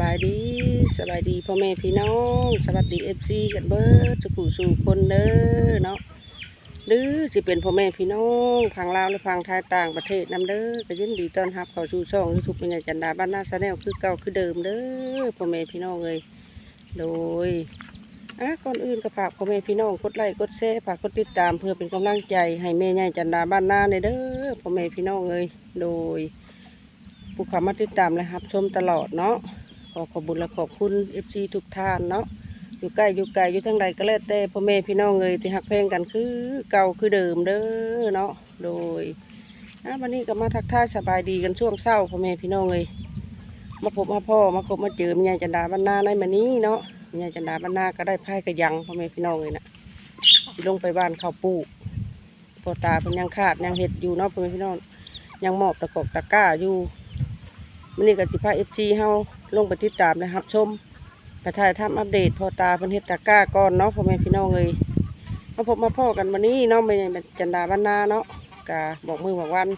บายดีสบายดีพ่อแม่พี่น้องสวัสดีเอฟซีกันเบิร์ดสุขุสู่คนเด้อเนาะหรือสิเป็นพ่อแม่พี่น้องพังลาวหรือพังไทยต่างประเทศนำเด้อก็ยินดีต้อนรับเข้าสู่ช่องยูทูบเป็นจันดาบ้านนาซาแนลคือเก่าคือเดิมเด้อพ่อแม่พี่น้องเลยโดยอะก่อนอื่นก็ฝากพ่อแม่พี่น้องกดไลค์กดแชร์ฝากกดติดตามเพื่อเป็นกำลังใจให้แม่ใหญ่จันดาบ้านนาในเด้อพ่อแม่พี่น้องเลยโดยผู้เข้ามาติดตามและรับชมตลอดเนาะ อขอบุญและขอบคุณเอฟซีทุกท่านเนาะอยู่ใกล้อยู่ไกลอยู่ทั้งใดก็แล้วแต่พ่อแม่พี่น้องเลยที่หักเพลงกันคือเก่าคือเดิมเด้อเนาะโดยอะวันนี้ก็มาทักทายสบายดีกันช่วงเศร้าพ่อแม่พี่น้องเลยมาพบมาพ่อมาพบมาเจอมียายจันดาบรรณาในมานี้เนาะมียายจันดาบรรณาก็ได้ไพ่กระยังพ่อแม่พี่น้องเลยนะลงไปบ้านเขาวปลูกพอตาเป็นยังขาดยังเห็ดอยู่เนาะพ่อแม่พี่น้องยังหมอบตะกอกตะก้าอยู่มันนี่ก็สิพาเอฟซีเฮา ลงไปติดตามนะครับ ชมไปถ่ายทำอัปเดตพอตาเพิ่นเฮ็ดตะกร้าก่อนเนาะพ่อแม่พี่น้องเลยมาพบมาพ่อกันวันนี้เนาะเป็นจันดาบ้านนาเนาะกะบอกมือบอกวัน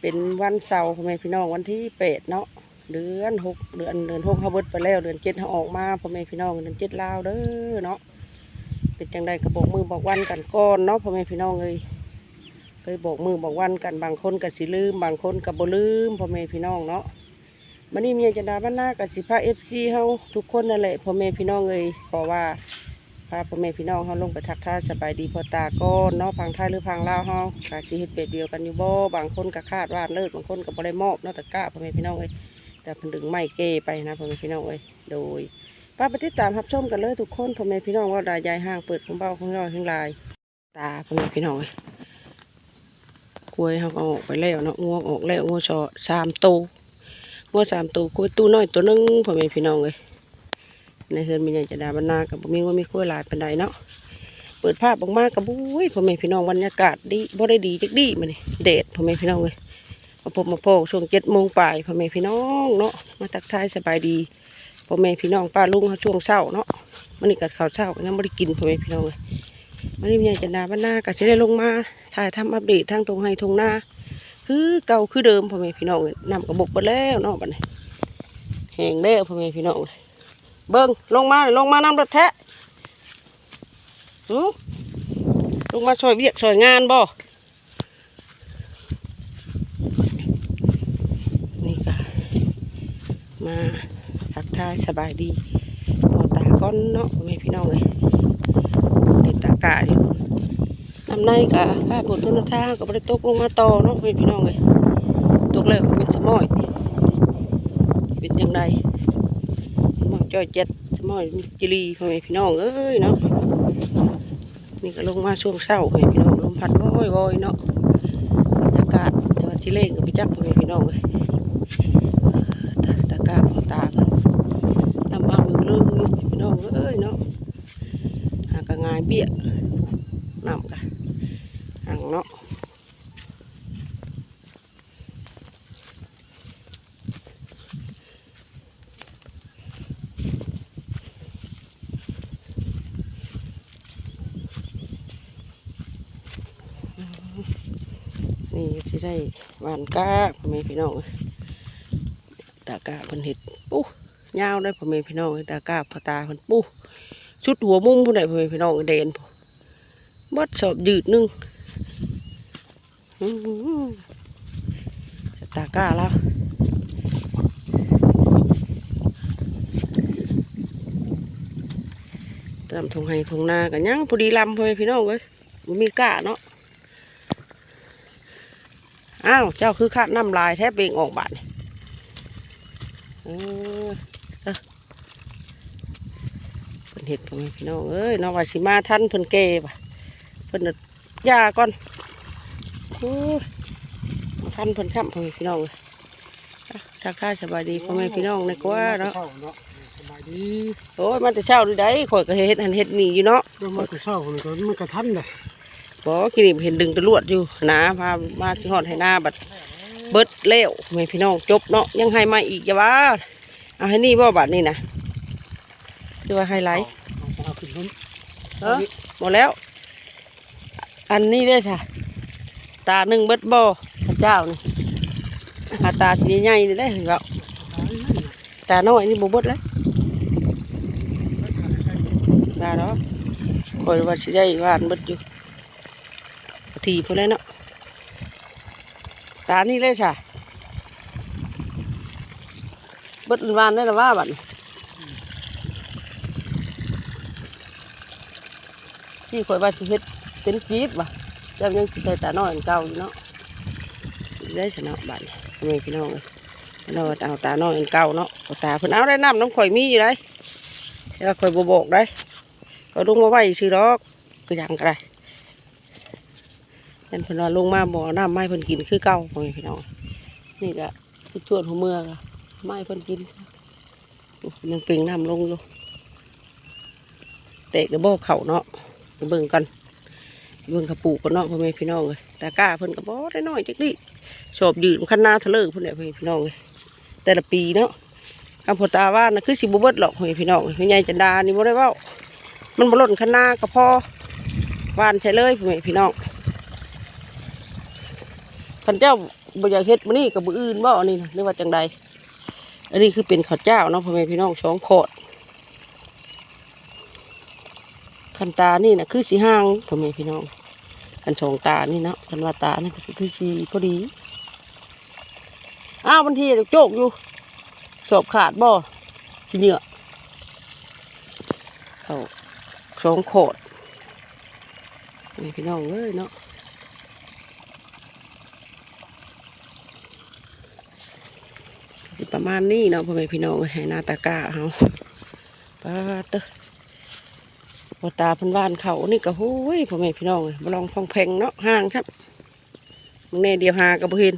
เป็นวันเสาร์พ่อแม่พี่น้องวันที่แปดเนาะเดือนหกเดือนเดือนหกเขาเบิดไปแล้ว เดือนเจ็ดเขาออกมาพ่อแม่พี่น้องเดือนเจ็ดลาวเด้อเนาะเป็นจังใดก็บอกมือบอกวันกันก่อนเนาะพ่อแม่พี่น้องเลยเคยบอกมือบอกวันกันบางคนก็สิลืม บางคนก็บ่ลืมพ่อแม่พี่น้องเนาะ มันนี่เมียจันดาบ้านนากับสิพาเอฟซีเฮาทุกคนนั่นแหละพ่อแม่พี่น้องเลยเพราะว่าพาพ่อแม่พี่น้องเฮาลงไปทักทายสบายดีพอตาก้นเนาะพังไทยหรือพังลาวเฮากะสิเฮ็ดแบบเดียวกันอยู่บ่บางคนก็คาดว่าเลิกบางคนก็บ่ได้มอบเนาะตะกร้าพ่อแม่พี่น้องเลยแต่พิ่นดึงไม้เกไปนะพ่อแม่พี่น้องเลยโดยป้าไปติดตามรับชมกันเลยทุกคนพ่อแม่พี่น้องว่าดายายห้างเปิดของเบ้าของย่อยของลายตาพ่อแม่พี่น้องเลยกล้วยเขาก็ออกไปแล้วเนาะงวงออกแล้วงวงชอสามตัว งวสามตัวกล้ยตู้น้อยตัวนึงพ่อแม่พี่น้องเลยในเฮือนมีใหญ่จะดาบรรณากับมีว่ามีกล้ยหลายปานใดเนาะเปิดภาพออกมากับบุ้ยพ่อแม่พี่น้องบรรยากาศดีบ่ได้ดีจักดีมานี่เดดพ่อแม่พี่น้องเลยมาพบมาพบช่วงเจ็ดโมงปลายพ่อแม่พี่น้องเนาะมาทักทายสบายดีพ่อแม่พี่น้องป้าลุงเขาช่วงเช้าเนาะมันนี่กัดข้าวเช้าก็ยังไม่ได้กินพ่อแม่พี่น้องเลยมันนี่มีใหญ่จะนาบ้านนาก็จะได้ลงมาถ่ายทำอัปเดตทางตรงให้ทงนา คือเก่าคือเดิมพ่อแม่พี่น้องเอ้ยนำกระบกไปแล้วเนาะบัดนี้แห้งแล้วพ่อแม่พี่น้องเอ้ยเบิ้งลงมาลงมาน้ำรถแทะลงมาซอยเวียกซอยงานบ่นี่ก็มาทักทายสบายดีพอตาก้อนเนาะพ่อแม่พี่น้องเอ้ยติดตากาอยู่ น้ำในกะผ้าผลต้นทางก็บ่ได้ตกลงมาต่อเนาะพี่น้องเลยตกแล้วก็เป็นสมอยเป็นยังไงมอยจ้อยเจ็ดสมอยมิจิรีพ่อแม่พี่น้องเอ้ยเนาะนี่ก็ลงมาช่วงเช้าพ่อแม่พี่น้องลมพัดโว้ยโว้ยเนาะบรรยากาศจังหวัดชิเล่งกับพี่จักพ่อแม่พี่น้องเลยตาตากาพอตาเพิ่นน้ำมามือเรื่องพี่น้องเอ้ยเนาะหากงายเบี้ยนำกันหังเนาะนี่สิได้ นก้าพ่อแม่พี่น้องตากาพิ่นเห็ดปุ๊ยาวได้พ่อแม่พี่น้องตากาพตาพิ่นปุ๊ชุดหัวมุมผู้ใดผู้ใดพี่น้องเด่นผมบัดสอบยืดนึงตากาแล้วตามทงไห้ทงนากันยังพอดีลำพ่อแม่พี่น้องเลยมีกาเนาะ อ้าวเจ้าคือคาดน้ำลายแทบเบงออกบาดนี่เออเพิ่นเห็ดพ่อแม่พี่น้องเอ้ยน้องว่าสิมาทันเพิ่นเก่ปะเพิ่นน่ะยาก่อนโอ้ยมาทันเพิ่นช้ำพ่อแม่พี่น้องเลยอะทักทายสบายดีพ่อแม่พี่น้องในกว่าเนาะสบายดีโอ้ยมันแต่เช้าดูได้ข่อยก็เฮ็ดหันเฮ็ดนี่อยู่เนาะเรื่องมันก็เศร้ามันก็มันก็ทันเลย บ่กินนี่เห็นดึงตะลวดอยู่นะพามาสิฮอดให้หน้าบัดเบิดแล้วพ่อแม่พี่น้องจบเนาะยังให้มาอีกอย่าว่าเอาให้นี่บ่บัดนี่นะคือว่าไฮไลท์เออหมดแล้ว อันนี้ด้วยจ้ะตาหนึ่งเบิดบ่พระเจ้านี่หาตาสีใหญ่นี่ได้เห็นเปล่าตาน้อยนี่บ่เบิดแล้วว่าเนาะคอยว่าสิได้หวานเบิดอยู่ ทีพุ่นแล้วเนาะตานี่เลยจ้ะเบิดหวานได้ละว่าบัดนี้ที่คอยว่าสิเฮ็ดเป็นกีบว่ะแล้วยังสิใส่ตาน้อยอันเก่าอยู่เนาะสิได้ชนะบัดนี้พ่อแม่พี่น้องเอ้ยเราเอาตาน้อยอันเก่าเนาะเอาตาเพิ่นเอาได้น้ำน้ำข่อยมีอยู่ได้แต่ว่าข่อยบ่บอกได้ก็ลงมาไว้ซื้อดอกก็ยังก็ได้ ยันเพิ่นว่าลงมาบ่อน้ำไม้เพิ่นกินคือเก่าพ่อแม่พี่น้องนี่ก็คือชวนหัวเมืองอะไม้เพิ่นกินยังเปล่งน้ำลงอยู่เตะกระบอกเข่าเนาะไปเบิ่งกันเบิ่งกระปูกันเนาะพ่อแม่พี่น้องเลยตากล้าเพิ่นก็บ่ได้น้อยจักนี่ชอบยืนคันหน้าทะเลเพิ่นเนี่ยพ่อแม่พี่น้องเลยแต่ละปีเนาะคำพตาว่านะคือสิบเบิดหรอกเฮ้ยพี่น้องพี่ใหญ่จันดานี่บ่ได้ว้ามันบ่หล่นขนาก็พอวานใช่เลยพี่พี่น้อง ขันเจ้าบอยากเฮ็ดมื้อนี้กับมื้ออื่นบ่อันนี้นะหรือว่าจังใดอันนี้คือเป็นข้าวเจ้าเนาะพ่อแม่พี่น้องสองขอดขันตานี่นะคือสีห้างพ่อแม่พี่น้องขันสองตานี่เนาะขันว่าตานี่คือสีพอดีอ้าวบางทีจะโจกอยู่สอบขาดบ่ขี้เหนือเขาสองโขดนี่พี่น้องเอ้ยเนาะ สิประมาณนี้เนาะพ่อแม่พี่น้องเอ้ยให้นาตากาเฮาป้าเตอพอตาพันวานเขานี่ก็โอ้ยพ่อแม่พี่น้องเอ้ยมาลองฟองแพงเนาะห่างครับมึงแน่เดียวหากับเห็น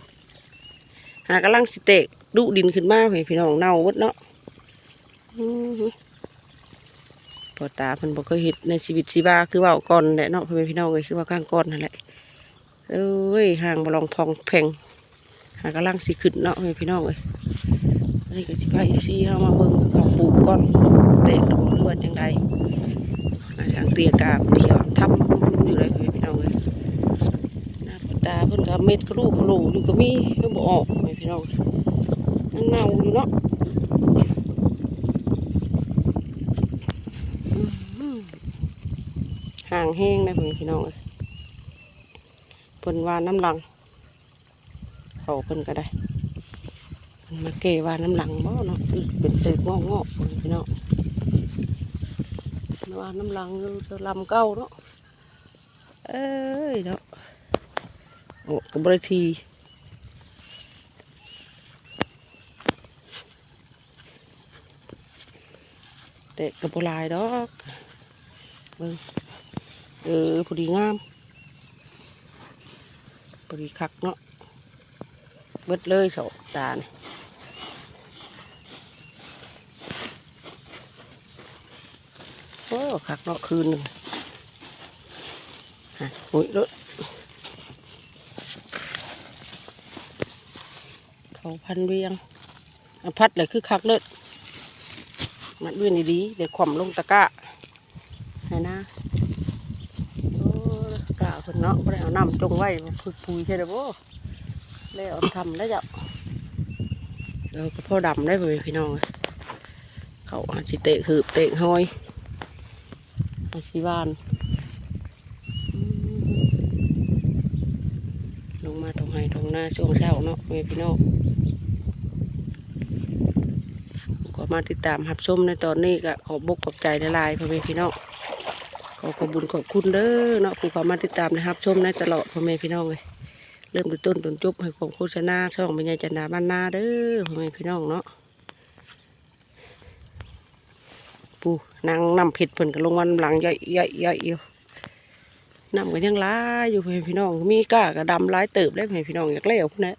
หากำลังสิเตกดุดินขึ้นมาให้พี่น้องเน่าหมดเนาะอื้อหือพอตาพิ่นบอกเคยเห็ดในชีวิตชีวาคือเว่าก่อนแหละเนาะพ่อแม่พี่น้องเลยคือว่าข้างก้อนนั่นแหละเอ้ยห่างบลองพองแพงหากำลังสิขึ้นเนาะพ่อแม่พี่น้องเลยอั นนี้ก็สิพาอีซีเข้ามาเบิ่งเขาปลูกก่อนเตกระบอกหรือว่าจังใดอาช่างเตียกาบเดียวทำอยู่เลยพี่น้องเลยหน้าตาเพิ่นก็เม็ดกระลูกกระโหลกนี่ก็มีเพิ่นบ่ออกแม่พี่น้องยังเน่าอยู่เนาะห่างแห้งนะพ่อแม่พี่น้องเอ้ยเพิ่นว่าน้ำลังเขาเพิ่นก็ได้ เพิ่นมาเกว่าน้ำหลังบ่เนาะคือเป็นตึกงอกงอกๆพ่อแม่พี่น้องเพิ่นว่าน้ำหลังอยู่เจะลำเก้าเนาะเอ้ยเนาะโอ้กับบริทีเตะกับบลายดอกเบิ่งเออพอดีงามพอดีคักเนาะเบิดเลยโสตาเนี่ย อ้คักเนาะคืนหนึ่งฮะโอ้ยรถเขาพันเวียงพัดเลยคือคักเลิศมัดเวียนดีเดี๋ยวขวมลงตะกร้าให้นะโอ้กล้าคนเนาะได้เอาน้ำจงไว้คือปุยใช่ไหมโบ่แล้วเอทำแล้วจ้ะเดี๋ยวก็พ่อดำได้เลยพี่น้องเขาอาจสิเตะหืบเตะหอย อาสิวาน ลงมาตรงไห้ตรงหน้าช่วงเช้าเนาะแม่พี่น้องก็มาติดตามหับชมในตอนนี้ก็ขอบกขอบใจละลายพ่อแม่พี่น้องขอขอบบุญขอบคุณเด้อเนาะผู้เขามาติดตามนะครับชมในตลอดพ่อแม่พี่น้องเลยเริ่มดูต้นจนจบให้ความโฆษณาช่องเป็นไงจันดาบ้านนาเด้อพ่อแม่พี่น้องเนาะ ปูนางนำเผ็ดเพิ่นก็ลงวันหลังย่อยย่อยย่อยอยู่นำกันยังร้ายอยู่เพื่อแม่พี่น้อง มีก้ากระดำร้ายเติบได้เพื่อแม่พี่น้องอยากเลี้ยวพุ่นนะ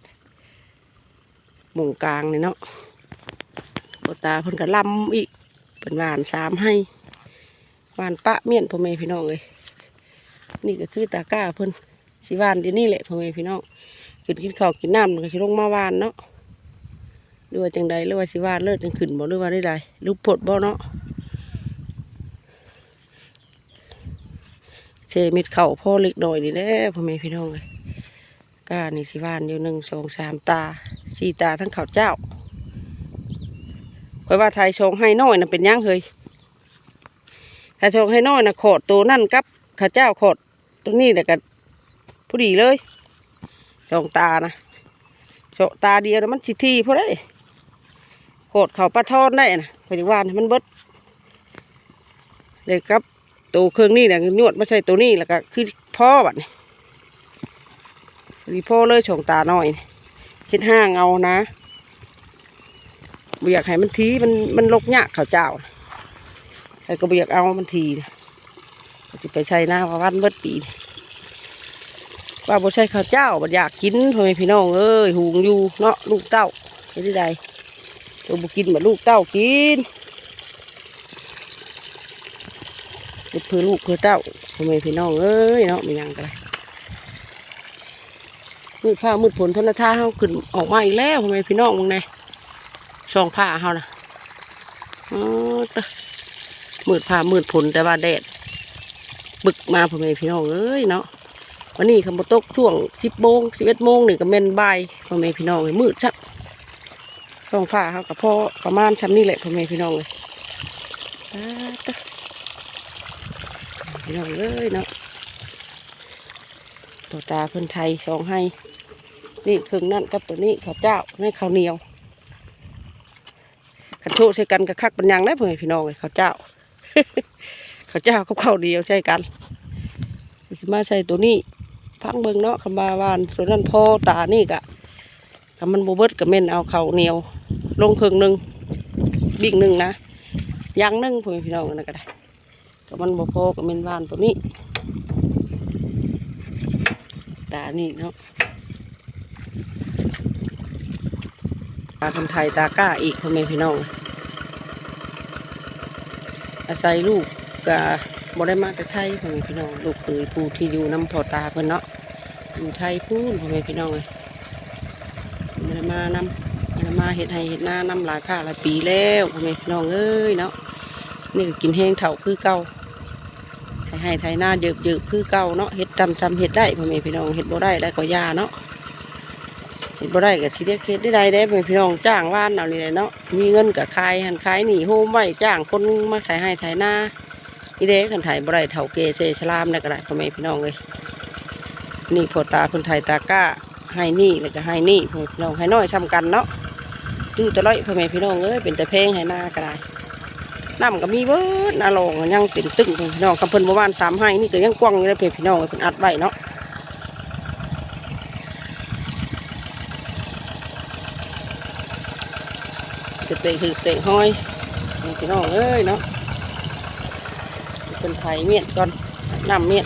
หมุงกลางนี่เนาะปตาเพิ่นก็ลำอีกเป็นหวานสามให้หวานปะเมียนพ่อแม่พี่น้องเลยนี่ก็คือตาก้าเพิ่นสิหวานดีนี้แหละพ่อแม่พี่น้องกินกินข้าวกินน้ำก็สิลงมาหวานเนาะหรือว่าจังใดหรือว่าสิหวานเลิศจังขึ้นบ่หรือว่าได้ใดลูกผดบ่เนาะ เชม็ดเข่าพ่อเล็กหน่อยนี่แหละพ่อแม่พี่น้องเลยก้านี่สิวานอยู่หนึ่งสองสามตาสี่ตาทั้งข้าวเจ้าคว่าไทยชงให้น้อยน่ะเป็นหยังเฮ้ยไทยชงให้น้อยน่ะขอดตัวนั่นกับข้าเจ้าขอดตัวนี้แต่กันผู้ดีเลยสองตานะโชตาเดียวนะมันสิทีพอได้ขอดเขาปลาทอนได้นะพอดีว่าให้มันเบิดเลยครับ ตัวเครื่องนี่เนี่ยนวดไม่ใช่ตัวนี้แล้วก็คือพ่อบัดนี่ดีพ่อเลยชงตาหน่อยนี่คิดห้างเอานะเบ่อยกให้มันทีมันมันลกยากข้าวเจ้าใครก็เบ่อยกเอามันทีนะไปใช้หน้าวันเบิดปีว่าบ่ใช่ข้าวเจ้าบ่อยากกินพ่อแม่พี่น้องเอ้ยหุงอยู่เนาะลูกเต้าเฮ็ดได้ใดตัวบ่กินบ่ลูกเต้ากิน เพื่อลูกเพื่อเต้าพ่อแม่พี่น้องเอ้ยเนาะมันยังกันมืดฟ้ามืดฝนทนท่าเฮาขึ้นออกมาอีกแล้วพ่อแม่พี่น้องมึงไงช่องผ้าเขานะอมืดผ้ามืดผลแต่ว่าแดดบึกมาพ่อแม่พี่น้องเอ้ยเนาะวันนี้คำบตกช่วงสิบโมงสิบเอ็ดโมงหนี่งก็เม่นบายพ่อแม่พี่น้องเลยมืดชักช่องผ้าเขากับพ่อประมาณชั้นนี่แหละพ่อแม่พี่น้องเลยอ่า พี่น้องเอ้ยเนาะตัวตาเพิ่นไทยสองให้ นี่ครึ่งนั่นกับตัวนี้ข้าวเจ้านี่ข้าวเหนียวขันโชใช้กันกับคักปัญญังได้เพื่อนพี่น้องเลยเขาวเจ้าเขาวเจ้ากับข้าวเดียวใช่กันสิมาใส่ตัวนี้พังเบิงเนาะคำบาวานส่วนนั้นพ่อตานี่กะคำมันโบเบิดกับเม่นเอาเขาวเหนียว ลงเครื่องหนึ่งบิ่งหนึ่งนะยางหนึ่งเพื่อนพี่น้องนั่นก็ได้ กับมันโบพอกับเม่นวานตัวนี้ ตานี่เนาะตาคนไทยตาก้าอีกพ่อแม่พี่น้อง อาศัยลูกกับ่ได้มาแต่ไทยพ่อแม่พี่น้อง ลูกคือผู้ที่อยู่น้ำพอตาเพิ่นเนาะ อยู่ไทยพูนพ่อแม่พี่น้องเลยบ่ได้มานำมาเห็ดให้เห็ดหน้าน้ำหลายค่าหลายปีแล้วพ่อแม่พี่น้องเอ้ยเนาะนี่ก็กินแห้งเถ่าคือเก่า ให้ไทยหน้าเยือกๆคือเก่าเนาะเห็ดจำจำเห็ดได้พ่อแม่พี่น้องเห็ดบ่ได้แล้ก็ยาเนาะเห็นบ่ได้ก็สิเรียกเฮ็ดได้ใดได้ไปพี่น้องจ้างว่านเอานี่แหละเนาะมีเงินก็ขายหันขายหนีโฮมไว้จ้างคนมาขายให้ขายหน้านี่เด้คันไถบ่ได้เฒ่าเกเซชลามได้ก็ได้พ่อแม่พี่น้องเลยนี่พอตาคนไทยตาก้าให้นี่แล้วก็ให้นี่พ่อแม่พี่น้องให้น้อยซ้ำกันเนาะดูตะไลอยพ่อแม่พี่น้องเอ้ยเป็นแต่เพลงให้หน้าก็ได้ น้ำก็มีเบิดนาลงยังเต็มตึ้งพี่น้องคำเพิ่นบ่ว่านสามให้นี่ก็ยังกว้างอยู่เลยพ่อแม่พี่น้องเอ้ยเพิ่นอัดไว้เนาะจะเตะคือเตะห้อยพี่น้องเอ้ยเนาะเป็นไทยเมียนก่อนน้ำเมียน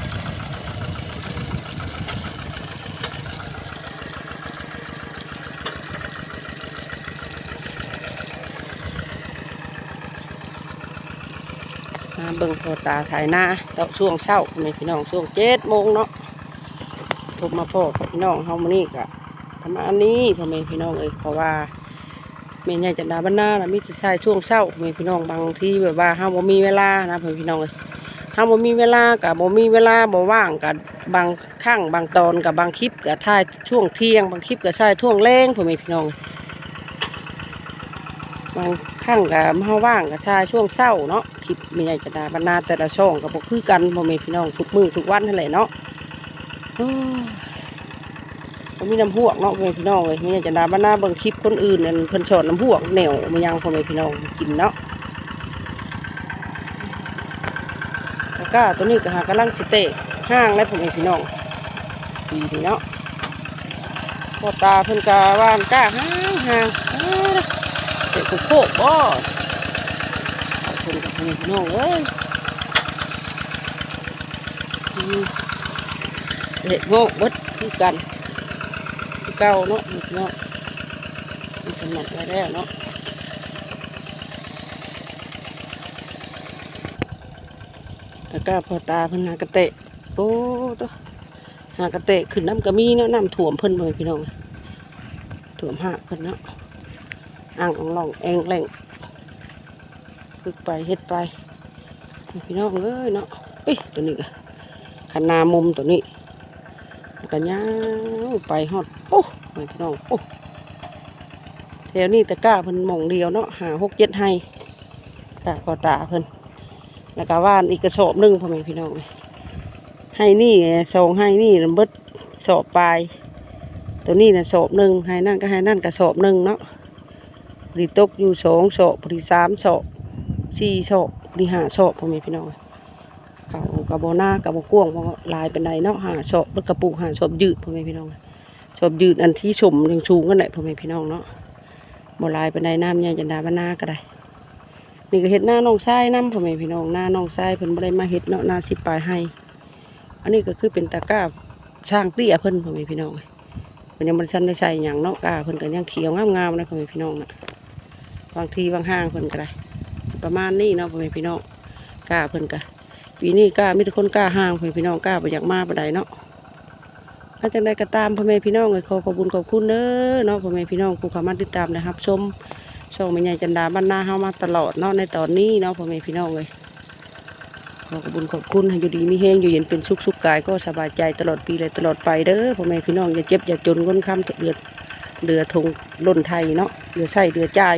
เบิ่งโทรตาถ่ายหน้าตอนช่วงเช้านี่พี่น้องช่วงเจ็ดโมงเนาะพบมาพ่อกับพี่น้องเฮามานี่กะประมาณนี้พ่อแม่พี่น้องเอ้ยเพราะว่าแม่ใหญ่จันดาบ้านหน้านะมีแต่ชายช่วงเช้าแม่พี่น้องบางที่แบบว่าห้าบ่มีเวลานะพ่อพี่น้องเลยห้าบ่มีเวลากับบ่มีเวลาบ่ว่างกับบางครั้งบางตอนกับบางคลิปกับถ่ายช่วงเที่ยง บางคลิปกับถ่ายช่วงแรงพ่อแม่พี่น้องเบางครั้งกับเฮาว่างกับถ่ายช่วงเช้าเนาะคลิปม่ใหญ่จันดาบ้านนาแต่ละช่องก็บ่คือกันพ่อแม่พี่น้องทุกมือทุกวันนั่นแหละเนาะโอ้ยมันมีน้ำหวกเนาะพ่อแม่พี่น้องเลยมีจะดาบ้านหน้าเบิ่งคลิปคนอื่นนั่นเพิ่นสอนน้ำหวกแนวมายังพ่อแม่พี่น้องกินเนาะแล้วก็ตัวนี้ก็หากำลังสเตะห้างแล้วพ่อแม่พี่น้องดีเนาะพอตาเพิ่นกาว่านก้าห้างห้าง เตะกุกโคกบ่เอาเพิ่นกับพ่อแม่พี่น้องเอ้ยเด็กโง่บดคือกันคือเก่าเนาะนี่เนาะมีสมัครไว้แล้วเนาะแล้วก็พอตาพิ่นากระเตะโอ้ตัวหากระเตะขึ้นน้ำกระมีเนาะน้ำถ่วมเพิ่นเลยพี่น้องถ่วมหากเพิ่นเนาะ อ่างอ่องแองแหล่งฝึกไปเฮ็ดไปพี่น้องเอ้ยเนาะเอ้ยตัวนี้ขนามุมตัวนี้กันยาวไปฮอดโอ้ยพี่น้องโอ้เทถวนี้ตะกร้าเพิ่นมองเดียวเนาะหาหกเจ็ดให้กะกอตาเพิ่นแล้วก็ว่านอีกกระสอบหนึงพ่อแม่พี่น้องเลยให้นี่สองให้นี่เบิดสอบปลายตัวนี้นะสอบหนึ่งให้นั่นก็ให้นั่นกระสอบหนึ่งเนาะ พอดีตกอยู่สองสอบพอดีสามสอบสี่สอบพอดีห้าสอบพ่อแม่พี่น้องเขากระโบหน้ากระโบกวางพราะลายเป็นไดเนาะหาสอบแล้วกระปุกหาสอบยืดพ่อแม่พี่น้องสอบยืดอันที่ชมยังสูงกันแหละพ่อแม่พี่น้องเนาะโบลายเป็นไดน้ำยจันดาบ้านนาก็ได้นี่ก็เห็ดหน้าน้องทรายน้ำพ่อแม่พี่น้องหน้าน้องทรายเพิ่นบ่ได้มาเห็ดเนาะหน้าสิบปลายให้ อันนี้ก็คือเป็นตะกร้าช่างเตี้ยเพิ่นพ่อแม่พี่น้องมันยังมันชันได้ใส่อย่างเนาะกาเพิ่นก็ยังเขียวงามๆนะพ่อแม่พี่น้องนะ บางทีบางห้างเพิ่นก็ได้ประมาณนี้เนาะพ่อแม่พี่น้องก้าเพิ่นก็ปีนี้กามีแต่คนกล้าห้างพ่อแม่พี่น้องกล้าไปอยากมาปไดเนาะถ้าจังใดก็ตามพ่อแม่พี่น้องเลยขอขอบคุญขอบคุณเด้อเนาะพ่อแม่พี่น้องผู้เข้ามาติดตามนะครับ ชมช่องแม่ใหญ่จันดาบ้านนาเฮามาตลอดเนาะในตอนนี้เนาะพ่อแม่พี่น้องเลยขอขอบคุญขอบคุณให้อยู่ดีมีแห้งอยู่เย็นเป็นสุขสุขกายก็สบายใจตลอดปีเลยตลอดไปเด้อพ่อแม่พี่น้องอย่าเจ็บอย่าจนก้นค้ำเดือดเรือดทงล้นไทยเนาะเรือดใส่เรือจ่าย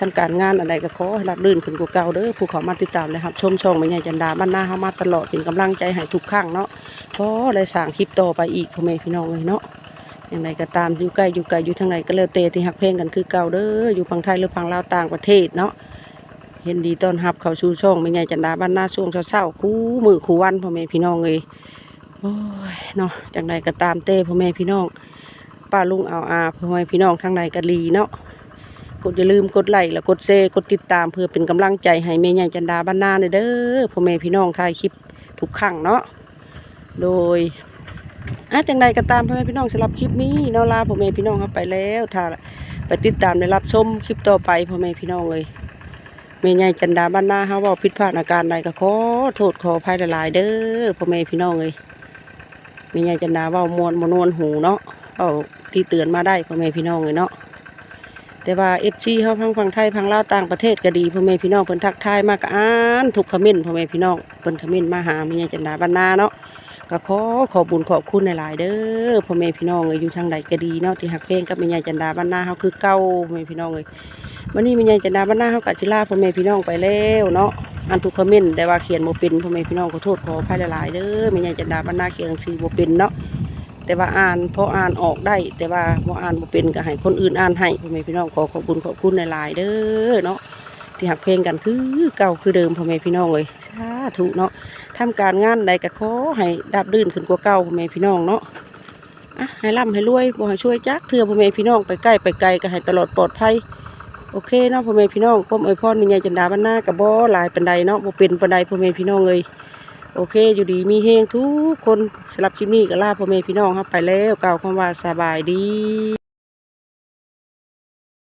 ทำการงานอะไรก็ขอให้รับรื่นขึ้นกว่าเก่าเด้อผู้เขอมาติดตามเลยครับชมช่องไม่ใหญ่จันดาบ้านหน้าเฮามาตลอดเป็นกำลังใจให้ทุกครั้งเนาะขอได้สร้างคลิปต่อไปอีกพ่อแม่พี่น้องเลยเนาะอย่างไรก็ตามอยู่ใกล้อยู่ไกลอยู่ทางไหนก็แล้วแต่ที่หักเพลงกันคือเก่าเด้ออยู่ฝั่งไทยหรือฝั่งลาวต่างประเทศเนาะเห็นดีต้อนรับเขาสู่ช่องไม่ไงจันดาบ้านหน้าช่วงเช้าๆคู่มือคู่วันพ่อแม่พี่น้องเลยโอ้ยเนาะจังใดก็ตามเต้พ่อแม่พี่น้องป้าลุงเอาอาพ่อแม่พี่น้องทางใดก็ดีเนาะ กดอย่าลืมกดไลค์แล้วกดแชร์กดติดตามเพื่อเป็นกำลังใจให้แม่ใหญ่จันดาบ้านนาเด้อพ่อแม่พี่น้องถ่ายคลิปทุกครั้งเนาะโดยอะจังใดก็ตามพ่อแม่พี่น้องสำหรับคลิปนี้เนาลาพ่อแม่พี่น้องครับไปแล้วถ้าไปติดตามได้รับชมคลิปต่อไปพ่อแม่พี่น้องเลยแม่ใหญ่จันดาบ้านนาเฮาเว่าผิดพลาดอาการใดก็ขอโทษขออภัยหลายๆเด้อพ่อแม่พี่น้องเลยแม่ใหญ่จันดาเว่ามวนมนวนหูเนาะเอาที่เตือนมาได้พ่อแม่พี่น้องเลยเนาะ แต่ว่าเอฟซีเฮาพังฝั่งไทยพังลาวต่างประเทศก็ดีพ่อแม่พี่น้องเพิ่นทักทายมากอ่านทุกคอมเมนต์พ่อแม่พี่น้องเพิ่นคอมเมนต์มาหาแม่ใหญ่จันดาบ้านนาเนาะก็ขอขอบุญขอบคุณหลายๆเด้อพ่อแม่พี่น้องเลยอยู่ทางใดก็ดีเนาะที่หักเพลงกับแม่ใหญ่จันดาบ้านนาเฮาคือเก่าพ่อแม่พี่น้องเลยวันนี้แม่ใหญ่จันดาบ้านนาเขากัจิลาพ่อแม่พี่น้องไปแล้วเนาะอันทุกคอมเมนต์แต่ว่าเขียนโมเป็นพ่อแม่พี่น้องขอโทษขออภัยหลายๆเด้อแม่ใหญ่จันดาบ้านนาเขียนสือโมเป็นเนาะ แต่ว่าอ่านพออ่านออกได้ แต่ว่าพออ่านโมเป็นก็ให้คนอื่นอ่านให้พ่อแม่พี่น้องขอขอบคุณขอบคุณหลายๆเด้อเนาะที่หักเพลงกันคือเก่าคือเดิมพ่อแม่พี่น้องเลยสาธุเนาะทำการงานใดก็ขอให้ดับรื่นขึ้นกว่าเก่าพ่อแม่พี่น้องเนาะอะให้ร่ำให้รวยบ่ให้ช่วยจักเถื่อพ่อแม่พี่น้องไปใกล้ไปไกลก็ให้ตลอดปลอดภัยโอเคเนาะพ่อแม่พี่น้องผมเอ้ยพ่อมีใหญ่จันดาบ้านหน้ากับบ่หลายปันใดเนาะบ่เป็นปันใดพ่อแม่พี่น้องเลย โอเค อยู่ดีมีเฮงทุกคนสำหรับคลิปนี้ก็ลาพ่อแม่พี่น้องครับไปแล้วกล่าวคำว่าสบายดี